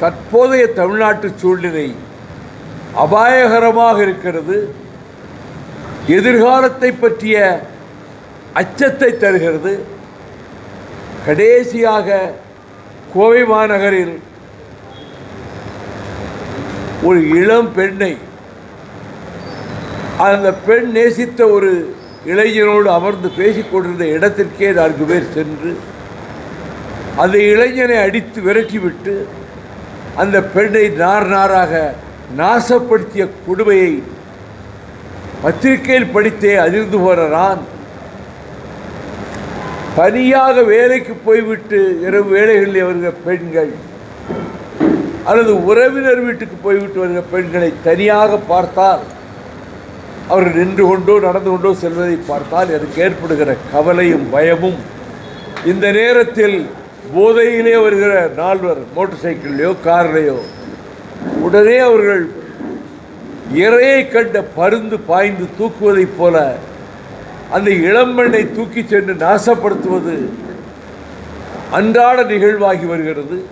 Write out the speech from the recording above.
தற்போதைய தமிழ்நாட்டு சூழ்நிலை அபாயகரமாக இருக்கிறது. எதிர்காலத்தை பற்றிய அச்சத்தை தருகிறது. கடைசியாக கோவை மாநகரில் ஒரு இளம் பெண்ணை அந்த பெண் நேசித்த ஒரு இளைஞனோடு அமர்ந்து பேசிக்கொண்டிருந்த இடத்திற்கே நான்கு பேர் சென்று அந்த இளைஞனை அடித்து விரட்டிவிட்டு அந்த பெண்ணை நார் நாராக நாசப்படுத்திய கொடுமையை பத்திரிகையில் படித்தே அதிர்ந்து போன நான் தனியாக வேலைக்கு போய்விட்டு இரவு வேலைகளில் வருகிற பெண்கள் அல்லது உறவினர் வீட்டுக்கு போய்விட்டு வருகிற பெண்களை தனியாக பார்த்தால் அவர்கள் நின்று கொண்டோ நடந்து கொண்டோ செல்வதை பார்த்தால் எனக்கு ஏற்படுகிற கவலையும் பயமும் இந்த நேரத்தில் போதையிலே வருகிற நால்வர் மோட்டார் சைக்கிள்லையோ கார்லையோ உடனே அவர்கள் இறையை கண்ட பருந்து பாய்ந்து தூக்குவதைப் போல அந்த இளம்பெண்ணை தூக்கி சென்று நாசப்படுத்துவது அன்றாட நிகழ்வாகி வருகிறது.